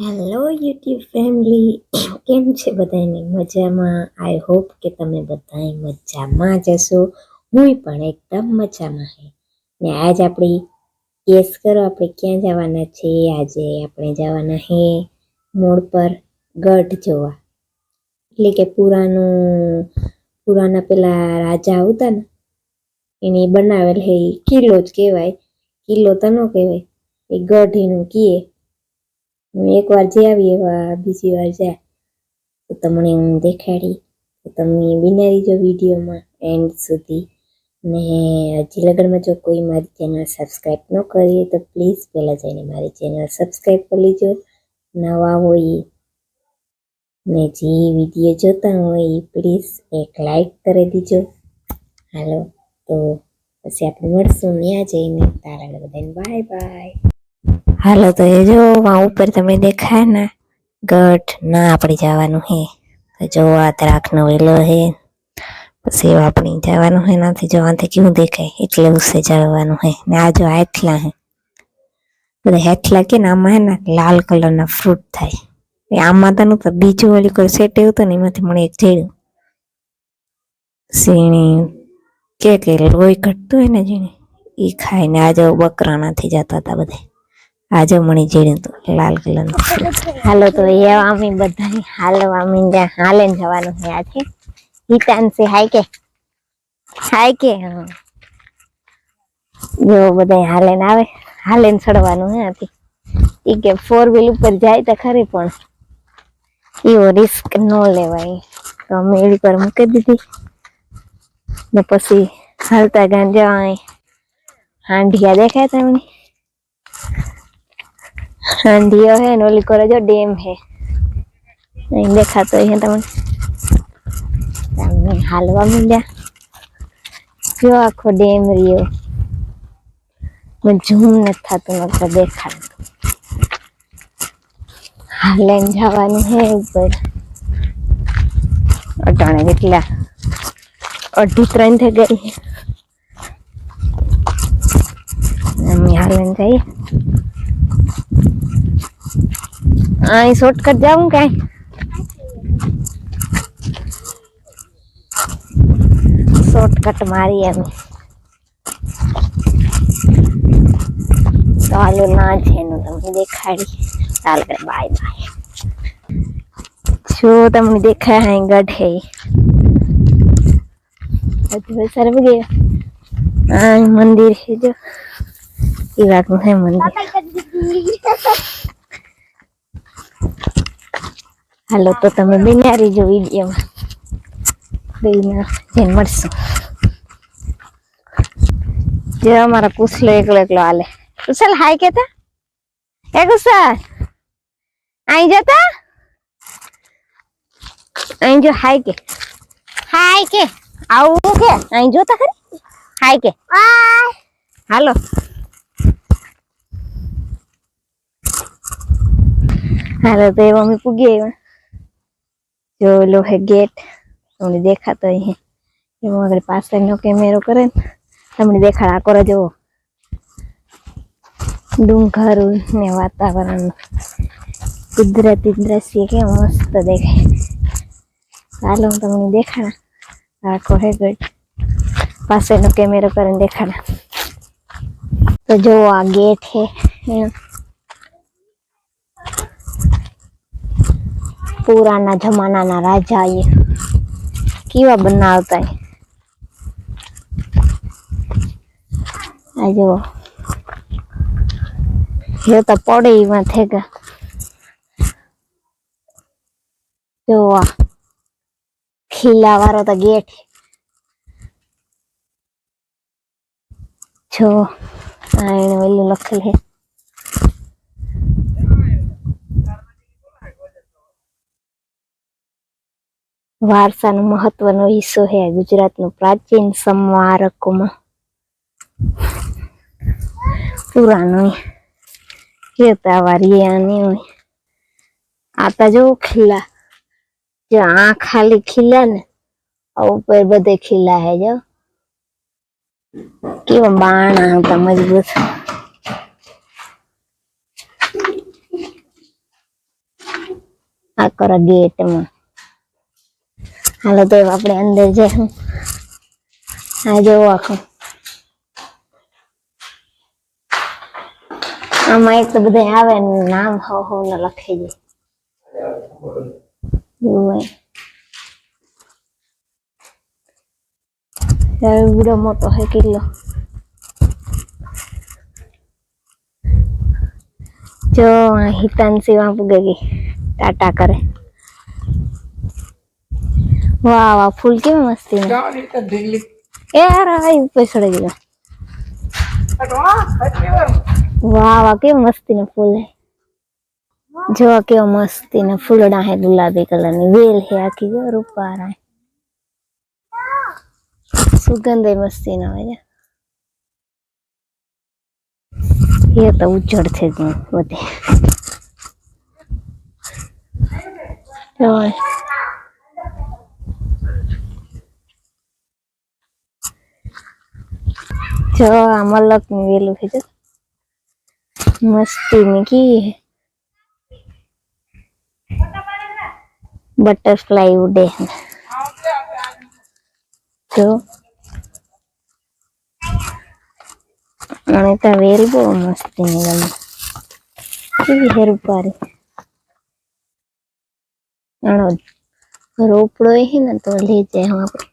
Hello YouTube family કેમ છે બધાને મજામાં? આઈ હોપ કે તમે બધા મજામાં જ હશો. હું પણ એકદમ મજામાં હે. ને આજ આપણી ગેસ કરો આપણે ક્યાં જવાના છે? આજે આપણે જવાના હે મોડ પર ગઢ જોવા. એટલે કે પુરાનું, પુરાના પેલા રાજા આવતા ને, એને બનાવેલ હે કિલ્લો જ કહેવાય. કિલ્લો તો ન કહેવાય. એ ગઢ એનું કીએ. એકવાર જઈ આવી, એવા બીજી વાર જાય. તો તમને હું દેખાડી તમે બિના જો વિડીયોમાં એન્ડ સુધી. ને હજી લગનમાં જો કોઈ મારી ચેનલ સબસ્ક્રાઈબ ન કરીએ તો પ્લીઝ પહેલાં જઈને મારી ચેનલ સબસ્ક્રાઈબ કરી લેજો. નવા હોય. ને જે વીડિયો જોતા હોય પ્લીઝ એક લાઈક કરી દીજો. હાલો, તો પછી આપણે મળશું ત્યાં જઈને. તારા બધાને બાય બાય હાલો તો એ જો વાં ઉપર તમે દેખાય ને ગઢ ના આપણે જવાનું હે તો જો આ દ્રાક્ષનો વેલો હે પછી એવું આપણે જવાનું હે નાથી જવાથી કેવું દેખાય એટલે ઉસે જવાનું હે ને આ જો હેઠલા હે બધા હેઠલા કે ને આમાં હે ને લાલ કલરના ફ્રૂટ થાય એ આમાં તો નતું બીજું ઓલી કોઈ સેટ એવું હતું ને એમાંથી મને એક જેડ્યું સીણી કે કે લોહી ઘટતું હોય ને જેને એ ખાઈને આજે બકરાનાથી જતા હતા બધા આજે મણી જેડ્યું હતું લાલ કલરનું હાલો તો એ અમે બધા હાલો અમે જ્યાં હાલે જવાનું છે આજે હિતાંશી હાય કે હાય કે હા જો બધા હાલે ને આવે હાલે ને ચડવાનું હે આથી ઈ કે ફોર વ્હીલ ઉપર જાય તો ખરી પણ એવો રિસ્ક ન લેવાય તો અમે એવી પર મૂકી દીધી ને પછી હાલતા ગાંજા હાંડિયા દેખાય તમને હાંડિયો હે ને ઓલી કરે જો ડેમ હે અહીં દેખાતો હે તમને તમે હાલવા માંડ્યા જો આખો ડેમ રહ્યો મને ઝૂમ નથી થતું નકર દેખાડ હાલે જવાનું હે ઉપર અટાણે કેટલા અઢી ત્રણ થઈ ગઈ અમે હાલન જઈએ અહીં શોર્ટકટ જાઉં કાંઈ શોર્ટકટ મારી અમે ચાલો ના છે એનું તમને દેખાડી ચાલ કરે બાય બાય જો તમને દેખાય હાઈ ગઢે હજુ સર્વ ગયા આ મંદિર છે જો એ વાતનું છે મંદિર હાલો તો તમે બન્યા રહીજો વિડીયોમાં. બેના જઈને મળશું. જે અમારા કુસલો એકલો એકલો હાલે. કુશલ હાય કેતા? એ કુશલ અહીં જતા? અહીં જો હાય કે. હાય કે. આવું કે? અહીં જોતા ખરી? હાય કે. હાલો. હાલો તો એ મમ્મી પૂગી આવ્યા જો ઓલો હે ગેટ તમને દેખાતો અહીં એમાં આગળ પાછળનો કેમેરો કરે ને તમને દેખાડ આ કરો જુઓ ડુંગર ને વાતાવરણ કુદરતી દ્રશ્ય કેમ મસ્ત દેખાય ચાલો હું તમને દેખાડા આખો હે ગઢ પાછળનો કેમેરો કરીને દેખાડા તો જો આ ગેટ હે પુરાના જમાનાના રાજા એ કેવા બનાવતા. આ જો એ તો પડે એમાં થેગા જો આ ખીલા વાળો તો ગેટ. જો આ એને લખેલ હે વારસાનો મહત્વનો હિસ્સો છે ગુજરાતનું પ્રાચીન સ્મારકોમાં પુરાણું કેતા વારિયાની હોય આ તો જો ખીલા જો આ ખાલી ખીલા ને આ ઉપર બધે ખીલા હે જો કેવા બાણા હતા મજબૂત આ કરો ગેટમાં હાલો તો આપણે અંદર જઈશું આ જેવો આખું. આમાં એક તો બધા આવે નામ હો હો ને લખી હોય મોટો હે કિલ્લો જો આ સિવા પૂગે ગઈ ટાટા કરે. વાહ વાહ ફૂલ કેવી મસ્તી ના? એ યાર આ ઉપર ચડી ગયો વાહ વાહ કેવી મસ્તી ને ફૂલ હે? જો કેવા મસ્તી ને ફૂલડા હે ગુલાબી કલરની. વેલ હે આખી જો રૂપારા સુગંધ મસ્તી ના હોય એ તો ઉજ્જડ છે બધે. જો જો આ वेलू છે જો મસ્તી ની કી. હે બટરફ્લાય ઉડે. છે જો. અને તા વેલ બહુ મસ્તી ની ગમે. કેવી હેર પારી આનો રોપડો હે ને તો લઈ જાય આપણે.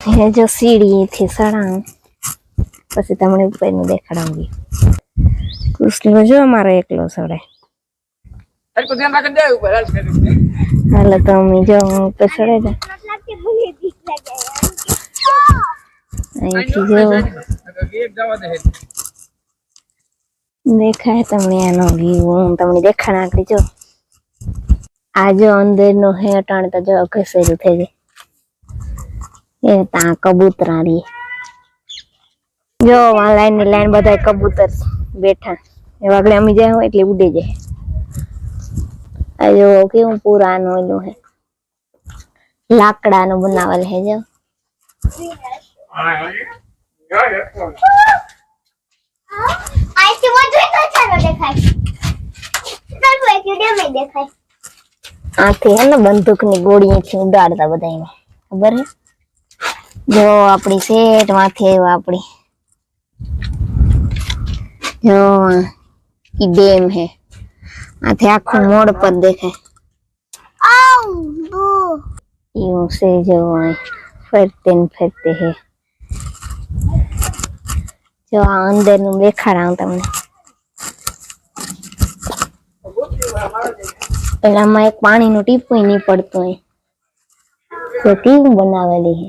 હે જો સીડી થી સડાવ પછી તમને ઉપરનું દેખાડાવી કૃષ્ણ જો અમારો એકલો સડે હાલો તો અમે જો ઉપર સડે જા. અહીંથી જો. દેખાય તમને આનો વ્યૂ હું તમને દેખાણ આકડી જો. આ જો અંદર નો હે અટાણ તો જો અઘસેલું થઈ જાય. એ તા કબૂતરા રી જો આ લાઈનની લાઈન બધા કબૂતર બેઠા. એ વાગડે અમે જાય હોય એટલે ઉડે જાય. આ જો કેવું પુરાનું ઓલું હે. લાકડાનું બનાવેલ હે જો. આથી હે ને બંદૂકની ગોળી ઉડાડતા બધા ખબર હે? જો આપણી શેઠ માથે આપણી. જો ઈ ડેમ હે. આથે આખું મોડ પર દેખાય. એવું છે જો ફરતે ને ફરતે હે. જો આ અંદરનું દેખાડાવું તમને. પેલામાં એક પાણીનું ટીપું નહીં પડતું હોય તો કેવું બનાવેલી હે.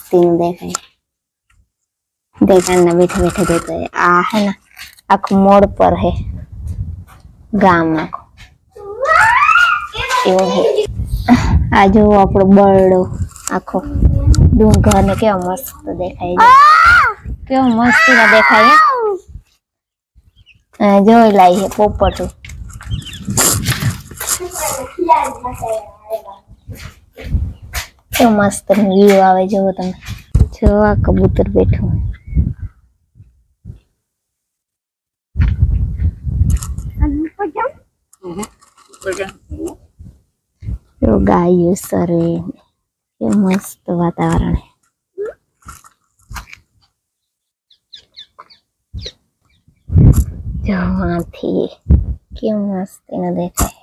કેવું મસ્તીનું દેખાય દેખાડના બેઠે બેઠે દેખાય આ હે ને આખું મોડ પર હે ગામ આખું એવું હે આ જો આપણો બરડો આખો ડુંગર ને કેવો મસ્ત દેખાય છે કેવો મસ્તી ના દેખાય હે આ જોઈ લાઈ હે પોપટું કેવો મસ્ત વ્યૂ આવે જોવો તમે જો આ કબૂતર બેઠું ગાયો સરે કેવું મસ્ત વાતાવરણ જવાથી કેવું મસ્ત એને દેખાય.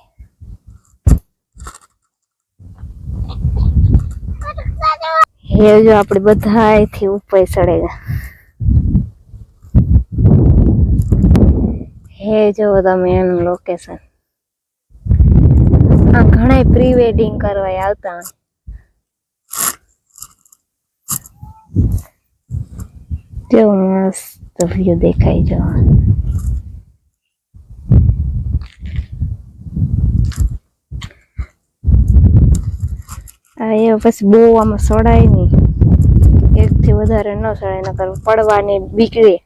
હે જો આપણે બધા થી ઉપર ચડેગા હે જો તમે એનું લોકેશન આ ઘણા પ્રી વેડિંગ કરવા આવતા કેવો મસ્ત વ્યૂ દેખાય જો. એ પછી બહુ આમાં સડાય નહીં. એકથી વધારે ન સડાય, નકર પડવાની બીક રે.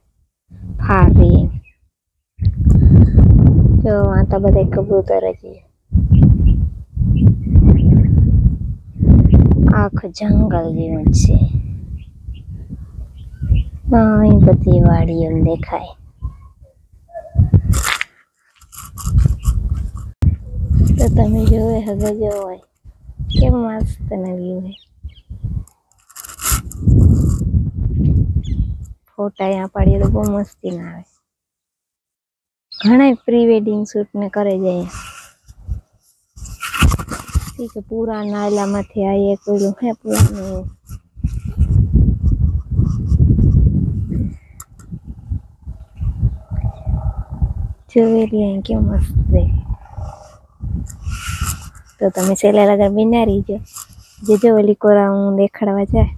ફારે એમ. જો, આ તો બધા કબૂતર જ. આખું જંગલ જેવું છે. અહીં બધી વાડીઓ દેખાય. તો તમે જોવે હવે જોવો કેમ મસ્ત વ્યૂ હે ફોટા અહીંયા પાડીએ તો બહુ મસ્તી ના આવે ઘણા પ્રી વેડિંગ શૂટ ને કરે જાય ઠીક છે પૂરા નાયલામાંથી આ એક ઓલું હે પુરાનું જોવેલી અહીં કેમ મસ્ત છે તો તમે સેલા લગન બિનારી જો જે જો ઓલી કોરા હું દેખાડવા જાય.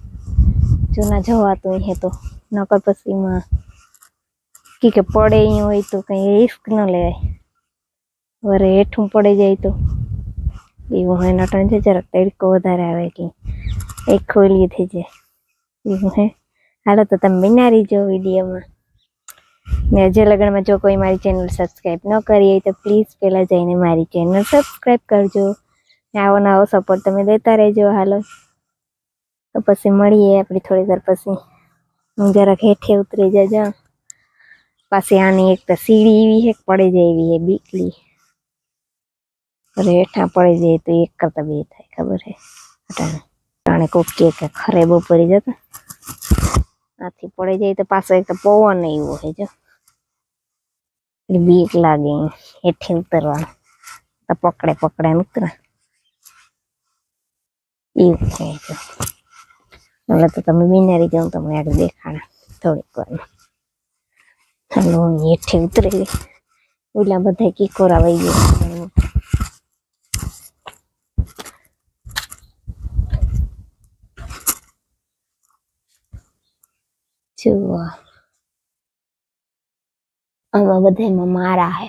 જો ના જવાતું હે તો. નકર પછી માં કી કે પડે અહીં હોય તો કંઈ રિસ્ક ન લેવાય. વરે હેઠું પડી જાય તો. એવું હે નટણ છે, જરાક તડકો વધારે આવે એટલે એક ખોલી થઈ જાય. એવું હે હાલો તો તમે બિનારી જો વિડીયોમાં. ને હજે લગ્નમાં જો કોઈ મારી ચેનલ સબસ્ક્રાઈબ ન કરી હોય તો પ્લીઝ પહેલાં જઈને મારી ચેનલ સબસ્ક્રાઈબ કરજો. ને આવો નવો સપોર્ટ તમે દેતા રહેજો હાલો તો પછી મળીએ આપણે થોડી વાર પછી હું જરાક હેઠે ઉતરી જજો પાછી આની એક તો સીડી એવી હે કે પડી જાય એવી હે બીકલી અરે હેઠા પડી જાય તો એક કરતા બે થાય ખબર હે અટાણે અટાણે કોક કે કે ખરે બહુ પડી જતા આથી પડી જાય તો પાછો એક તો પવન એવો હે જો એટલે બીક લાગે એમ હેઠે ઉતરવાનું તો પકડે પકડે ને ઉતરે એવું છે જો હવે તો તમે બિનારી જાઓ તમને આગળ દેખાડા. થોડીક વાર. હાલો હેઠે ઉતરેલી. ઓલા બધા કિકોરા વહી ગયા જુઓ. આમાં બધામાં મારા હે.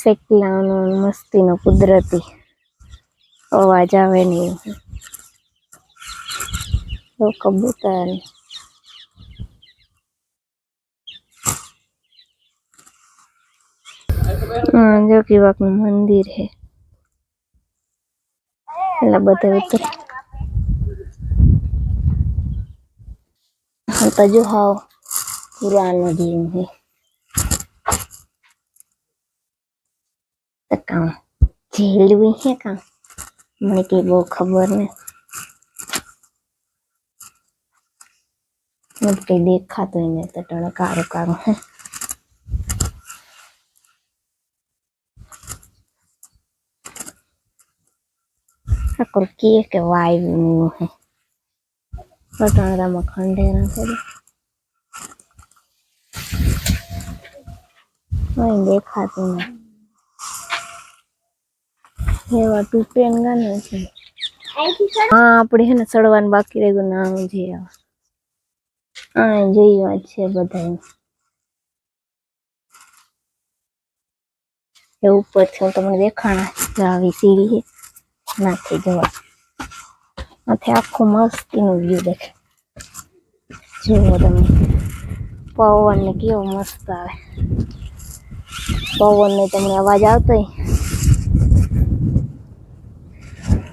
શેકલાનો મસ્તીનો કુદરતી અવાજ આવે ને એવું તો કબૂતર હા જો કેવાકનું મંદિર હે એટલે બધા ઉતરે હા તો જો હાવ પુરાનો જેવું હે કામ. જેલવી હે કામ. મને કઈ બહુ ખબર ને મને તો કઈ દેખાતું નહીં તો ટણ કારું કારું. હે આકલ કે કે વાયુ હે. પટાણામાં ખંડેરા કરી દેખાતું નહીં એવા તૂટે ને ગાને છે અહીંથી સર હા આપણે હે ને સડવાનું બાકી રહ્યું ના જે હા જોઈ વાત છે બધા એ ઉપરથી હું તમને દેખાણા જો આવી સીડી છે નાથી જવા નાથી આખું મસ્તીનું વ્યૂ દેખાય જુઓ તમે પવન ને કેવો મસ્ત આવે પવન ને તમને અવાજ આવતો હોય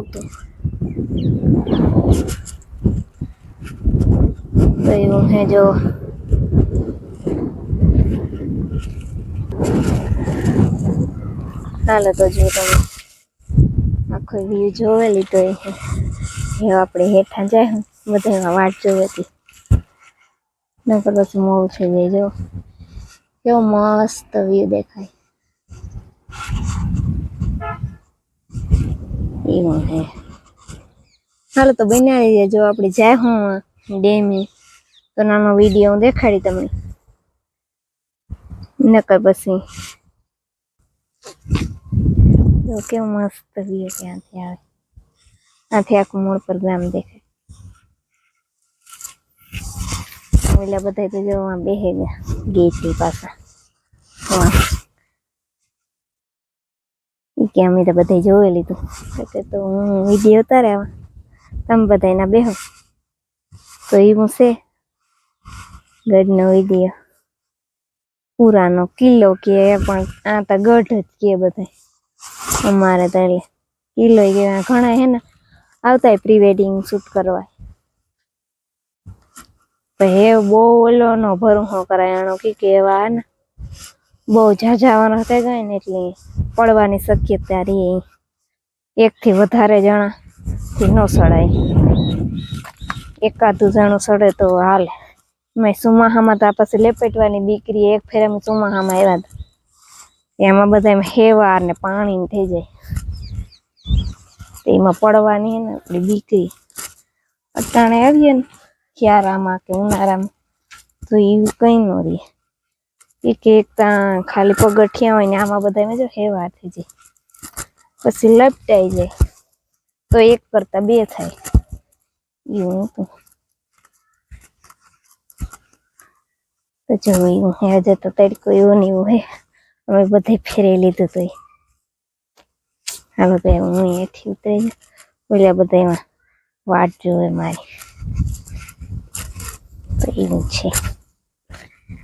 એવું હતું તો એવું જો. ચાલો તો જો તમે આખો વ્યૂ જોવે લીધો એ આપણે હેઠા જાય બધા વાટ જોઈ હતી નકર પછી મોડું થઈ જાય જો. કેવો મસ્ત વ્યૂ દેખાય. એવું હે હાલો તો બનાવી દેજો આપણે જાય હું ડેમી તો નાનો વિડીયો હું દેખાડી તમને નકર પછી જો કેવું મસ્ત વ્યૂ ત્યાંથી આવે આથી આખું મોડ પર ગામ દેખાય ઓલા બધા તો જો આ બેહે ગયા ગેટની પાછા વાહ. કે અમે તો બધા જોઈ લીધું. તો તો હું વીડિયો ઉતારે તમે બધા એના બેહો. તો એવું છે, ગઢનો વીડિયો પુરાનો કિલ્લો કે પણ આ તો ગઢ જ કે બધા અમારે તો એટલે કિલ્લો ઘણા હે ને આવતા પ્રી વેડિંગ શૂટ કરવા હે બહુ ઓલો નો ભરું કરાય એનો કે કેવા ને. બહુ ઝાઝાવાનો થઈ જાય ને એટલે પડવાની શક્યતા રહે એકથી વધારે જણા થી ન સડાય. એકાદું જણું સડે તો હાલે. મેં સુમાહામાં તો પછી લેપેટવાની દીકરી એક ફેર અમે સુમાહામાં આવ્યા હતા એમાં બધા એમ હેવાર ને પાણી થઈ જાય. એમાં પડવાની ને આપણી દીકરી. અટાણે આવીએ ને શિયાળામાં કે ઉનાળામાં. તો એવું કંઈ ન રહે એક એક ત્યાં ખાલી પગથિયા હોય ને આમાં બધા એમાં જો હેવાર થઈ જાય પછી લપટાઈ જાય. તો એક કરતા બે થાય. એવું હતું. તો જો એવું હજે તો તડકો એવું ને એવું હે. અમે બધે ફેરી લીધું તો હાલો તો હું અહીંયાથી ઉતરી જાઉં. ઓલા બધા એમાં વાટ જોવે મારી. તો એવું છે.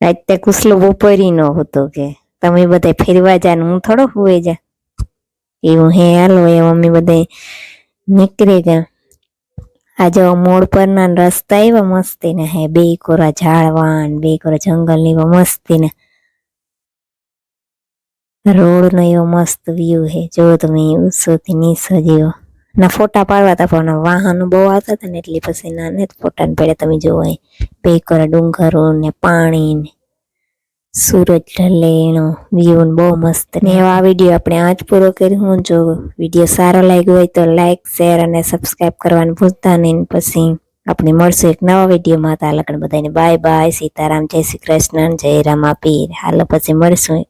આજ તે કુસલો બપોરી નો હતો કે તમે બધા ફેરવા જા ને હું થોડો હુએ જા એવું હે હાલો એ મમ્મી બધા નીકળે ગયા આજે મોડ પરના ને રસ્તા એવા મસ્તી ને હે બે કોરા ઝાડવા ને બે કોરા જંગલ ને એવા મસ્તી ને રોડ નો એવો મસ્ત વ્યૂ હે જો તમે ઉત્સવથી નીચે જેવો ના ફોટા પાડવા હતા પણ વાહનો બહુ આવતા હતા ને એટલે પછી નાને ફોટા ને પેલા તમે જોવો બે કરે ડુંગરો ને પાણી ને સૂરજ ઢલેણો વ્યૂ બહુ મસ્ત ને એવા વીડિયો આપણે આજ પૂરો કર્યું. જો વીડિયો સારો લાગ્યો હોય તો લાઈક શેર અને સબસ્ક્રાઈબ કરવાનું ભૂલતા નહીં. પછી આપણે મળશું એક નવા વિડીયોમાં તાલકણ બધાને બાય બાય સીતારામ. જય શ્રી કૃષ્ણ. જય રામા પીર હાલો, પછી મળશું.